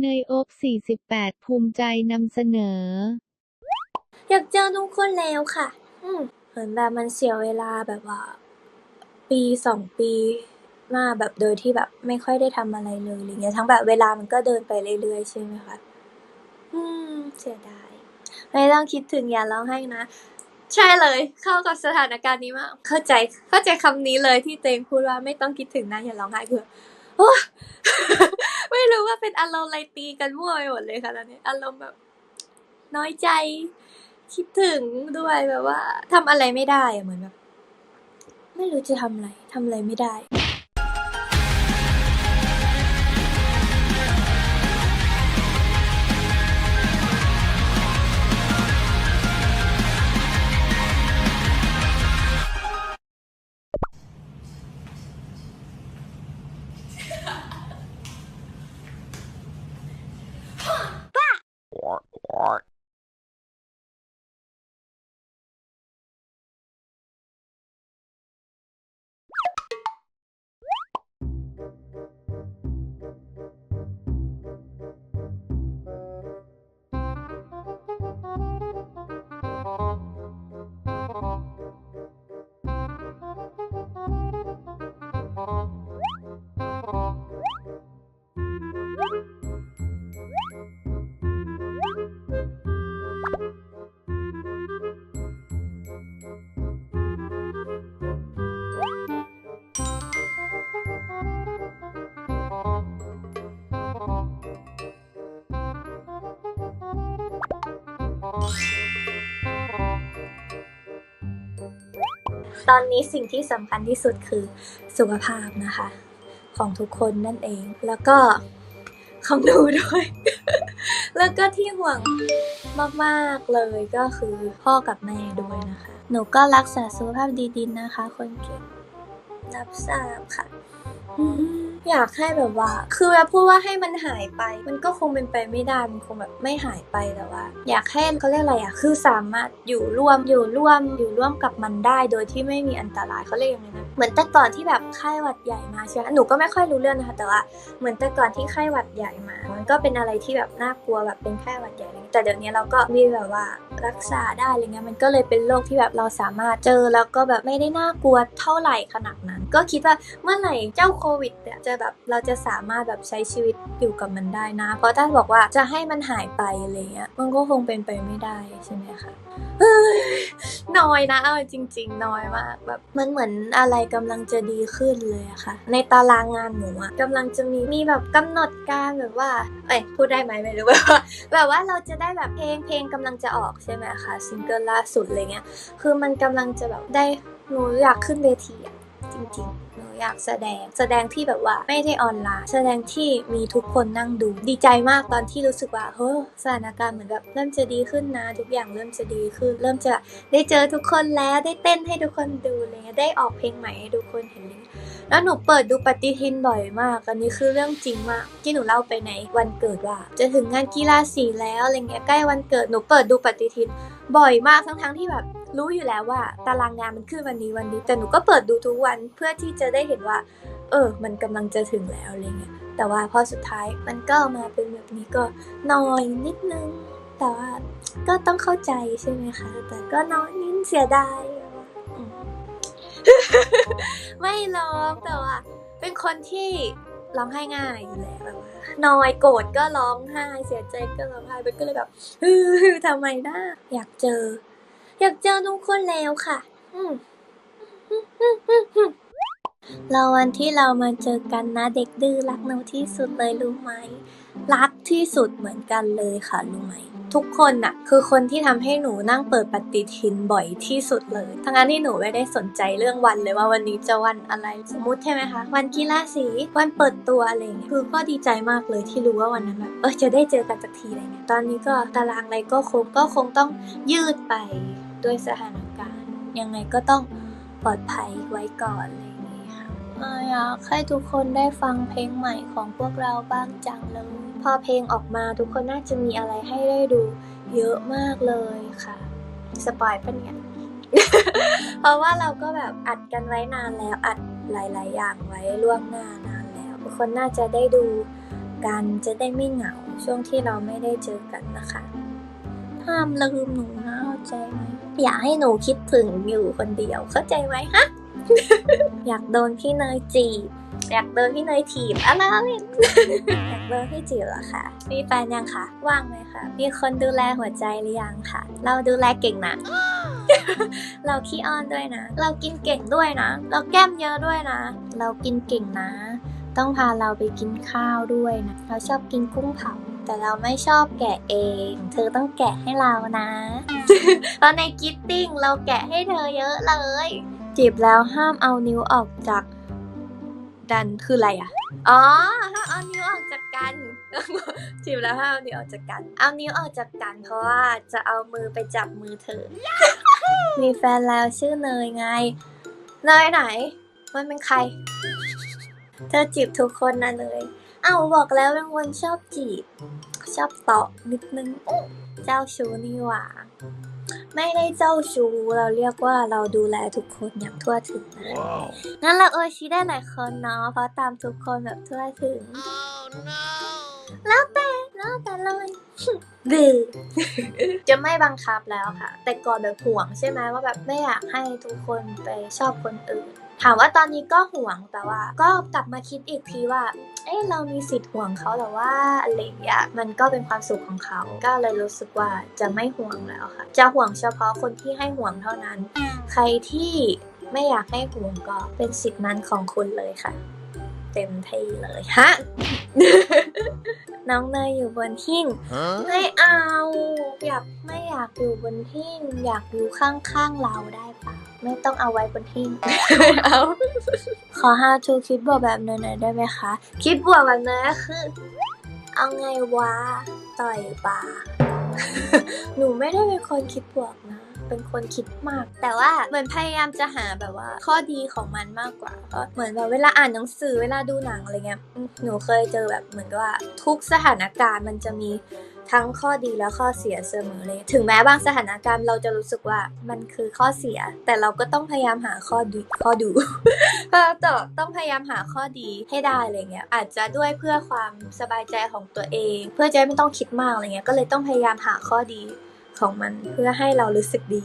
เนยอบ48 ภูมิใจนำเสนอ อยากเจอทุกคนแล้วค่ะ อืมเหมือนแบบมันเสียเวลาแบบว่า ปีสองปีมาแบบโดยที่แบบไม่ค่อยได้ทำอะไรเลยอะไรเงี้ยทั้งแบบเวลามันก็เดินไปเรื่อยๆใช่ไหมคะอืม เสียดายไม่ต้องคิดถึงอย่าร้องไห้นะ ใช่เลย เข้ากับสถานการณ์นี้มาก เข้าใจเข้าใจคำนี้เลยที่เตงพูดว่าไม่ต้องคิดถึงนะอย่าร้องไห้คือโอ้ ไม่รู้ว่าเป็นอารมณ์อะไรตีกันมั่วไปหมดเลยค่ะตอนนี้ อารมณ์แบบ น้อยใจ คิดถึงด้วยแบบว่าทำอะไรไม่ได้อะเหมือนแบบ ไม่รู้จะทำอะไรทำอะไรไม่ได้ ตอนนี้สิ่งที่สำคัญที่สุดคือสุขภาพนะคะ ของทุกคนนั่นเอง แล้วก็ของหนูด้วย แล้วก็ที่ห่วงมากๆเลยก็คือพ่อกับแม่ด้วยนะคะ หนูก็รักษาสุขภาพดีๆนะคะ คนเก่งรับทราบค่ะ อยากให้แบบว่า คือแบบพูดว่าให้มันหายไป มันก็คงเป็นไปไม่ได้ มันคงแบบไม่หายไปแต่ว่า อยากให้เขาเรียกอะไรอะ คือสามารถอยู่ร่วม อยู่ร่วม อยู่ร่วมกับมันได้ โดยที่ไม่มีอันตรายเขาเรียกยังไงนะ เหมือนแต่ก่อนที่แบบไข้หวัดใหญ่มาใช่ไหมหนูก็ไม่ค่อยรู้เรื่องนะคะ แต่ว่า เหมือนแต่ก่อนที่ไข้หวัดใหญ่มา มันก็เป็นอะไรที่แบบน่ากลัวแบบเป็นไข้หวัดใหญ่ แต่เดี๋ยวนี้เราก็มีแบบว่ารักษาได้อะไรเงี้ย มันก็เลยเป็นโรคที่แบบเราสามารถเจอแล้วก็แบบไม่ได้น่ากลัวเท่าไหร่ขนาดนั้น ก็คิดว่าเมื่อไหร่เจ้าโควิดเนี่ยจะแบบเราจะสามารถแบบใช้ชีวิตอยู่กับมันได้นะ เพราะถ้าบอกว่าจะให้มันหายไปอะไรเงี้ยมันก็คงเป็นไปไม่ได้ใช่ไหมคะน้อยนะเอาจริง ๆ น้อยมากแบบมันเหมือนอะไรกำลังจะดีขึ้นเลยอะค่ะ ในตารางงานหนูอะกำลังจะมีมีแบบกำหนดการแบบว่า เอ้ยพูดได้ไหมไม่รู้แบบว่าแบบว่าเราจะได้แบบเพลงเพลงกำลังจะออกใช่ไหมคะซิงเกิลล่าสุดอะไรเงี้ย คือมันกำลังจะแบบได้หนูอยากขึ้นเวทีอะ จริงๆหนูอยากแสดงแสดงที่แบบว่าไม่ได้ออนไลน์ แสดงที่มีทุกคนนั่งดูดีใจมากตอนที่รู้สึกว่าเฮ้ยสถานการณ์เหมือนแบบเริ่มจะดีขึ้นนะ ทุกอย่างเริ่มจะดีขึ้น เริ่มจะได้เจอทุกคนแล้วได้เต้นให้ทุกคนดูอะไรเลยได้ออกเพลงใหม่ให้ทุกคนเห็นเลยแล้วหนูเปิดดูปฏิทินบ่อยมาก อันนี้คือเรื่องจริงมาก ที่หนูเล่าไปในวันเกิดว่า จะถึงงานกีฬาสีแล้วอะไรเงี้ยใกล้วันเกิดหนูเปิดดูปฏิทินบ่อยมากทั้งๆที่แบบ รู้อยู่แล้วว่าตารางงานมันขึ้นวันนี้วันนี้ แต่หนูก็เปิดดูทุกวันเพื่อที่จะได้เห็นว่า เออ มันกำลังจะถึงแล้วอะไรเงี้ยแต่ว่าพอสุดท้ายมันก็มาเป็นแบบนี้ก็น้อยนิดนึง แต่ว่าก็ต้องเข้าใจใช่ไหมคะ แต่ก็น้อยนิดเสียดายไม่ร้องแต่ว่า เป็นคนที่ร้องไห้ง่ายอยู่แล้วแบบว่านอยโกรธก็ร้องไห้เสียใจก็ร้องไห้มันก็เลยแบบฮือทำไมนะอยากเจอ อยากเจอทุกคนแล้วค่ะอืมเราวันที่เรามาเจอกันนะเด็กดื้อรักหนูที่สุดเลยรู้ไหม รักที่สุดเหมือนกันเลยค่ะรู้ไหม ทุกคนน่ะ คือคนที่ทำให้หนูนั่งเปิดปฏิทินบ่อยที่สุดเลย ทั้งนั้นที่หนูไม่ได้สนใจเรื่องวันเลยว่าวันนี้จะวันอะไรสมมุติใช่ไหมคะ วันกีฬาสีวันเปิดตัวอะไรเงี้ยคือก็ดีใจมากเลยที่รู้ว่าวันนั้นแบบเออจะได้เจอกันสักทีอะไรเงี้ยตอนนี้ก็ตารางอะไรก็คงก็คงต้องยืดไป ด้วยสถานการณ์ ยังไงก็ต้องปลอดภัยไว้ก่อนอะไรอย่างเงี้ยค่ะอ่าอยากให้ทุกคนได้ฟังเพลงใหม่ของพวกเราบ้างจังเลยพอเพลงออกมาทุกคนน่าจะมีอะไรให้ได้ดูเยอะมากเลยค่ะสปอยปะเนี่ยเพราะว่าเราก็แบบอัดกันไว้นานแล้วอัดหลาย ๆ อย่างไว้ล่วงหน้านานแล้วทุกคนน่าจะได้ดูกันจะได้ไม่เหงาช่วงที่เราไม่ได้เจอกันนะคะ ห้ามลืมหนูนะเข้าใจไหมอย่าให้หนูคิดถึงอยู่คนเดียวเข้าใจไหมฮะ อยากโดนพี่เนยจีบอยากโดนพี่เนยถีบอะไรอยากโดนพี่จีบเหรอคะมีแฟนยังคะว่างไหมคะมีคนดูแลหัวใจหรือยังคะเราดูแลเก่งนะเราขี้อ้อนด้วยนะ เรากินเก่งด้วยนะ เราแก้มเยอะด้วยนะ เรากินเก่งนะ ต้องพาเราไปกินข้าวด้วยนะ เราชอบกินกุ้งเผา แต่เราไม่ชอบแกะเอง เธอต้องแกะให้เรานะตอนในกิตติ้งเราแกะให้เธอเยอะเลย จีบแล้วห้ามเอานิ้วออกจาก ดันคืออะไรอะ อ๋อ ห้ามเอานิ้วออกจากกัน จีบแล้วห้ามเอานิ้วออกจากกัน เอานิ้วออกจากกันเพราะว่าจะเอามือไปจับมือเธอ มีแฟนแล้วชื่อเนยไง เนยไหน มันเป็นใคร เธอจีบทุกคนนะเนย เอ้าบอกแล้วเป็นคนชอบจีบ ชอบตอบนิดนึงอุ๊ยเจ้าชู้นี่หว่า ไม่ได้เจ้าชู้เราเรียกว่าเราดูแลทุกคนอย่างทั่วถึงนะ Wow. งั้นเราเออชี้ได้หลายคนเนาะเพราะตามทุกคนแบบทั่วถึง แล้วแต่แล้วแต่เลยดื้อจะไม่บังคับแล้วค่ะ แต่ก่อนแบบห่วงใช่ไหมว่าแบบไม่อยากให้ทุกคนไปชอบคนอื่น ถามว่าตอนนี้ก็ห่วงแต่ว่า ก็กลับมาคิดอีกทีว่า เอ้เรามีสิทธิ์ห่วงเขาแต่ว่าอะไรอย่างเงี้ยมันก็เป็นความสุขของเขา ก็เลยรู้สึกว่าจะไม่ห่วงแล้วค่ะ จะห่วงเฉพาะคนที่ให้ห่วงเท่านั้น ใครที่ไม่อยากให้ห่วงก็เป็นสิทธิ์นั้นของคุณเลยค่ะ เต็มที่เลยฮะน้องเนยอยู่บนหิ้ง Huh? ไม่เอา อยากไม่อยากอยู่บนหิ้งอยากอยู่ข้างๆเราได้ปะ ไม่ต้องเอาไว้บนหิ้งเอาขอฮาทูคิดบวกแบบเนยหน่อยได้ไหมคะ คิดบวกแบบเนยก็คือ เอาไงวะ ต่อยปลาหนูไม่ได้เป็นคนคิดบวกนะ เป็นคนคิดมาก แต่ว่าเหมือนพยายามจะหาแบบว่า ข้อดีของมันมากกว่าเพราะเหมือนแบบเวลาอ่านหนังสือเวลาดูหนังอะไรเงี้ยอืมหนูเคยเจอแบบเหมือนกับว่า ทุกสถานการณ์มันจะมี ทั้งข้อดีและข้อเสียเสมอเลย ถึงแม้บางสถานการณ์เราจะรู้สึกว่ามันคือข้อเสีย แต่เราก็ต้องพยายามหาข้อดีข้อดูก็ต้องต้องพยายามหาข้อดีให้ได้อะไรเงี้ย อาจจะด้วยเพื่อความสบายใจของตัวเอง เพื่อจะไม่ต้องคิดมากอะไรเงี้ย ก็เลยต้องพยายามหาข้อดีของมันเพื่อให้เรารู้สึกดี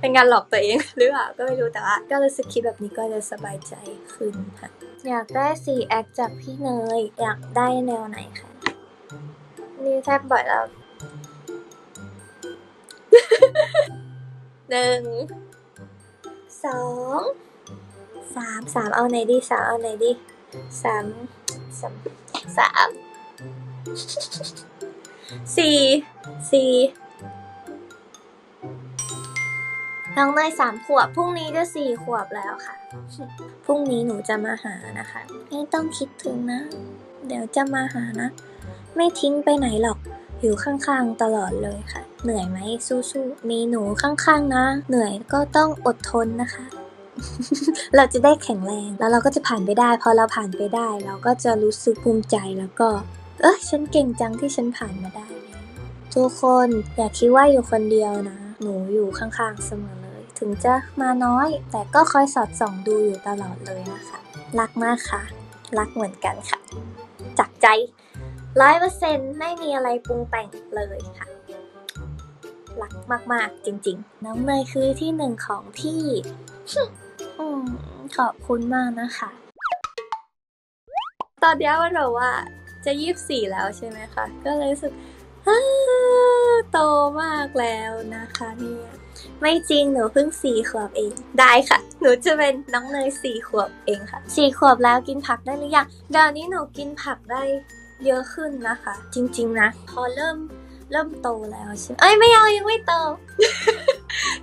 เป็นการหลอกตัวเองหรือเปล่าก็ไม่รู้แต่ว่าก็รู้สึกคิดแบบนี้ก็จะสบายใจขึ้นค่ะ อยากได้สีแอคจากพี่เนยอยากได้แนวไหนคะ นี่แทบบ่อยแล้วหนึ่งสองสามสามเอาไหนดีสามเอาไหนดีสามสามสามสี่สี่น้องเนยสามขวบพรุ่งนี้จะสี่ขวบแล้วค่ะ พรุ่งนี้หนูจะมาหานะคะ ไม่ต้องคิดถึงนะ เดี๋ยวจะมาหานะ ไม่ทิ้งไปไหนหรอก อยู่ข้างๆตลอดเลยค่ะ เหนื่อยไหมสู้ๆ มีหนูข้างๆนะ เหนื่อยก็ต้องอดทนนะคะ เราจะได้แข็งแรง แล้วเราก็จะผ่านไปได้ พอเราผ่านไปได้ เราก็จะรู้สึกภูมิใจแล้วก็ เอ้ยฉันเก่งจังที่ฉันผ่านมาได้ ทุกคนอย่าคิดว่าอยู่คนเดียวนะ หนูอยู่ข้างๆเสมอเลย ถึงจะมาน้อย แต่ก็คอยสอดส่องดูอยู่ตลอดเลยนะคะ รักมากค่ะ รักเหมือนกันค่ะ จากใจร้อยเปอร์เซ็นต์ไม่มีอะไรปรุงแต่งเลยค่ะรักมาก ๆ จริง ๆ น้องเนยคือที่หนึ่งของพี่อขอบคุณมากนะคะ ตอนเนี้ยมันแบบว่าจะยี่สิบสี่แล้วใช่ไหมคะ ก็เลยรู้สึกฮ่า โตมากแล้วนะคะเนี่ยไม่จริงหนูเพิ่งสี่ขวบเองได้ค่ะ หนูจะเป็นน้องเนยสี่ขวบเองค่ะสี่ขวบแล้วกินผักได้หรือยังเดี๋ยวนี้หนูกินผักได้เยอะขึ้นนะคะ จริง ๆ นะ พอเริ่มเริ่มโตแล้วใช่ไหมเอ้ยไม่เอายังไม่โต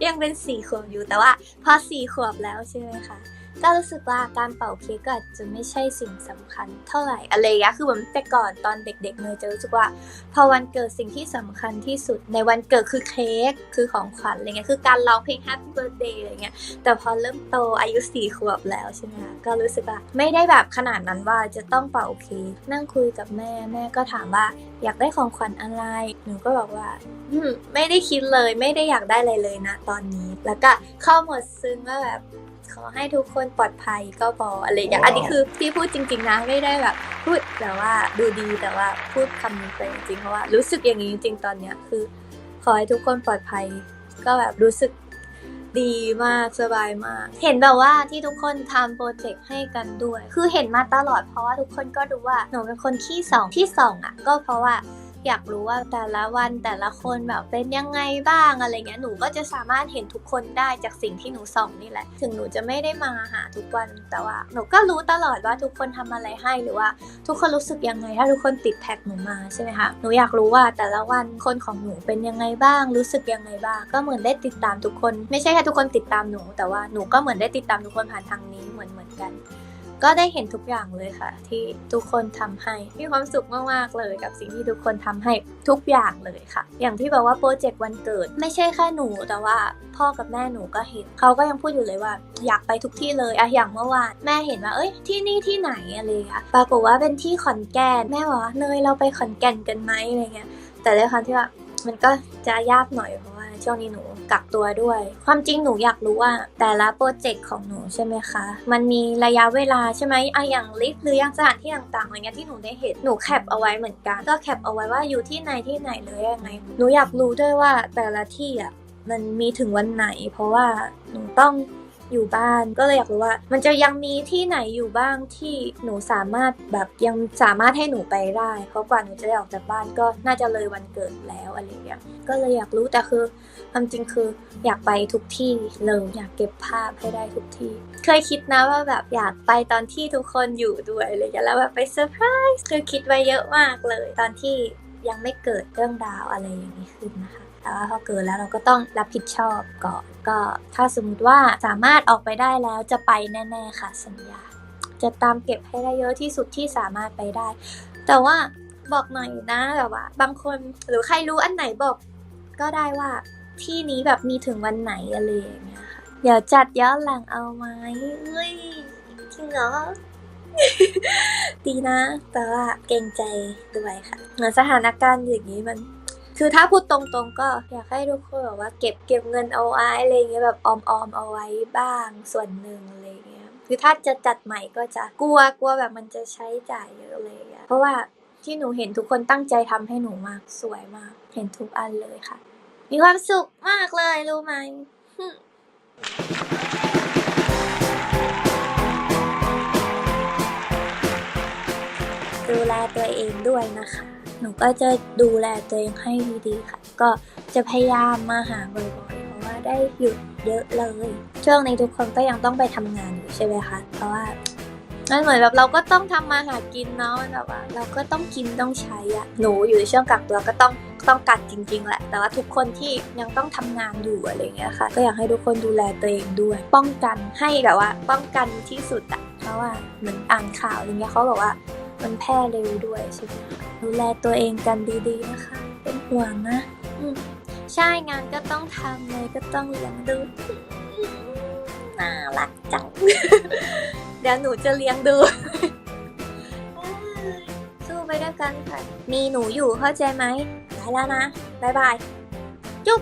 ยังเป็นสี่ขวบอยู่แต่ว่า พอสี่ขวบแล้วใช่ไหมคะ ก็รู้สึกว่าการเป่าเค้กก็อาจจะไม่ใช่สิ่งสำคัญเท่าไหร่อะไรอย่างเงี้ยคือแบบแต่ก่อนตอนเด็กๆเนยจะรู้สึกว่า พอวันเกิดสิ่งที่สำคัญที่สุดในวันเกิดคือเค้กคือของขวัญอะไรเงี้ยคือการร้องเพลง Happy Birthday อะไรเงี้ยแต่พอเริ่มโตอายุสี่ขวบแล้วใช่ไหมก็รู้สึกว่าไม่ได้แบบขนาดนั้นว่าจะต้องเป่าเค้กนั่งคุยกับแม่แม่ก็ถามว่าอยากได้ของขวัญอะไรหนูก็บอกว่าไม่ได้คิดเลยไม่ได้อยากได้อะไรเลยนะ ตอนนี้ แล้วก็เข้าหมดซึ้งว่าแบบ ขอให้ทุกคนปลอดภัยก็พออะไรอย่างเงี้ยอันนี้คือที่พูดจริง ๆนะไม่ได้แบบ พูดแต่ว่าดูดีแต่ว่าพูดคำนี้ไปจริงๆเพราะว่ารู้สึกอย่างนี้จริง ๆ ตอนเนี้ยคือ ขอให้ทุกคนปลอดภัย ก็แบบรู้สึกดีมากสบายมาก เห็นแบบว่าที่ทุกคนทำโปรเจกต์ให้กันด้วย คือเห็นมาตลอดเพราะว่าทุกคนก็รู้ว่าหนูเป็นคนขี้สองที่สองอะ ก็เพราะว่า อยากรู้ว่าแต่ละวันแต่ละคนแบบเป็นยังไงบ้างอะไรเงี้ยหนูก็จะสามารถเห็นทุกคนได้จากสิ่งที่หนูส่องนี่แหละ ถึงหนูจะไม่ได้มาหาทุกวันแต่ว่า หนูก็รู้ตลอดว่าทุกคนทำอะไรให้หรือว่า ทุกคนรู้สึกยังไง ถ้าทุกคนติดแท็กหนูมาใช่ไหมคะหนูอยากรู้ว่าแต่ละวันคนของหนูเป็นยังไงบ้าง รู้สึกยังไงบ้าง ก็เหมือนได้ติดตามทุกคน ไม่ใช่แค่ทุกคนติดตามหนู แต่ว่าหนูก็เหมือนได้ติดตามทุกคนผ่านทางนี้เหมือนเหมือนกัน ก็ได้เห็นทุกอย่างเลยค่ะ ที่ทุกคนทำให้มีความสุขมากๆเลยกับสิ่งที่ทุกคนทำให้ทุกอย่างเลยค่ะ อย่างที่บอกว่าโปรเจกต์วันเกิด ไม่ใช่แค่หนูแต่ว่าพ่อกับแม่หนูก็เห็นเขาก็ยังพูดอยู่เลยว่า อยากไปทุกที่เลยอะอย่างเมื่อวานแม่เห็นว่าเอ้ยที่นี่ที่ไหนอะไรอย่างเงี้ยปรากฏว่าเป็นที่ขอนแก่นแม่บอกว่าเนยเราไปขอนแก่นกันไหมอะไรเงี้ยแต่ด้วยความที่ว่ามันก็จะยากหน่อยเพราะว่าช่วงนี้หนู กักตัวด้วย ความจริงหนูอยากรู้ว่า แต่ละโปรเจกต์ของหนูใช่ไหมคะ มันมีระยะเวลาใช่ไหมไออย่างลิฟต์หรืออย่างสถานที่ต่างๆอะไรเงี้ยที่หนูได้เห็นหนูแคปเอาไว้เหมือนกัน ก็แคปเอาไว้ว่าอยู่ที่ไหนที่ไหนเลยยังไงหนูอยากรู้ด้วยว่าแต่ละที่อะมันมีถึงวันไหน เพราะว่าหนูต้อง อยู่บ้าน ก็เลยอยากรู้ว่า มันจะยังมีที่ไหนอยู่บ้างที่หนูสามารถแบบยังสามารถให้หนูไปได้เพราะกว่าหนูจะได้ออกจากบ้านก็น่าจะเลยวันเกิดแล้วอะไรอย่างเงี้ยก็เลยอยากรู้แต่คือความจริงคืออยากไปทุกที่เลยอยากเก็บภาพให้ได้ทุกที่ เคยคิดนะว่าแบบอยากไปตอนที่ทุกคนอยู่ด้วยอะไรอย่างเงี้ยแล้วแบบไปเซอร์ไพรส์คือคิดไว้เยอะมากเลย ตอนที่ยังไม่เกิดเรื่องราวอะไรอย่างนี้ขึ้นนะคะ แต่ว่าพอเกิดแล้วเราก็ต้องรับผิดชอบก่อนก็ ถ้าสมมติว่าสามารถออกไปได้แล้วจะไปแน่ ๆ ค่ะ สัญญา จะตามเก็บให้ได้เยอะที่สุดที่สามารถไปได้ แต่ว่าบอกหน่อยนะแบบว่า บางคนหรือใครรู้อันไหนบอก ก็ได้ว่าที่นี้แบบมีถึงวันไหนอะไรอย่างเงี้ยค่ะเดี๋ยวจัดย้อนหลังเอาไหมเฮ้ยจริงเหรอดีนะ แต่ว่าเกรงใจด้วยค่ะ เหมือนสถานการณ์อย่างนี้มัน คือถ้าพูดตรงๆ ก็อยากให้ทุกคนแบบว่าเก็บเก็บเงินเอาไว้อะไรเงี้ยแบบออมๆเอาไว้บ้างส่วนหนึ่งอะไรเงี้ยคือถ้าจะจัดใหม่ก็จะกลัวกลัวแบบมันจะใช้จ่ายเยอะเลยอะเพราะว่าที่หนูเห็นทุกคนตั้งใจทำให้หนูมากสวยมาก เห็นทุกอันเลยค่ะ มีความสุขมากเลยรู้ไหมดูแลตัวเองด้วยนะคะ หนูก็จะดูแลตัวเองให้ดีๆค่ะ ก็จะพยายามมาหาบ่อยๆเพราะว่าได้หยุดเยอะเลย ช่วงนี้ทุกคนก็ยังต้องไปทำงานอยู่ใช่ไหมคะ เพราะว่ามันเหมือนแบบเราก็ต้องทำมาหากินเนาะแบบว่า เราก็ต้องกินต้องใช้อะหนูอยู่ในช่วงกักตัวก็ต้องต้องกัดจริง ๆ แหละ แต่ว่าทุกคนที่ยังต้องทำงานอยู่อะไรเงี้ยค่ะ ก็อยากให้ทุกคนดูแลตัวเองด้วย ป้องกันให้แบบว่า ป้องกันที่สุดอะเพราะว่าเหมือนอ่านข่าวอะไรเงี้ยเขาบอกว่า มันแพร่เร็วด้วยใช่ไหมดูแลตัวเองกันดีๆนะคะ เป็นห่วงนะ อืมใช่งานก็ต้องทำเลยก็ต้องเลี้ยงดูน่ารักจัง เดี๋ยวหนูจะเลี้ยงดู สู้ไปด้วยกันค่ะ มีหนูอยู่เข้าใจไหมไปแล้วนะบายบาย จุ๊บ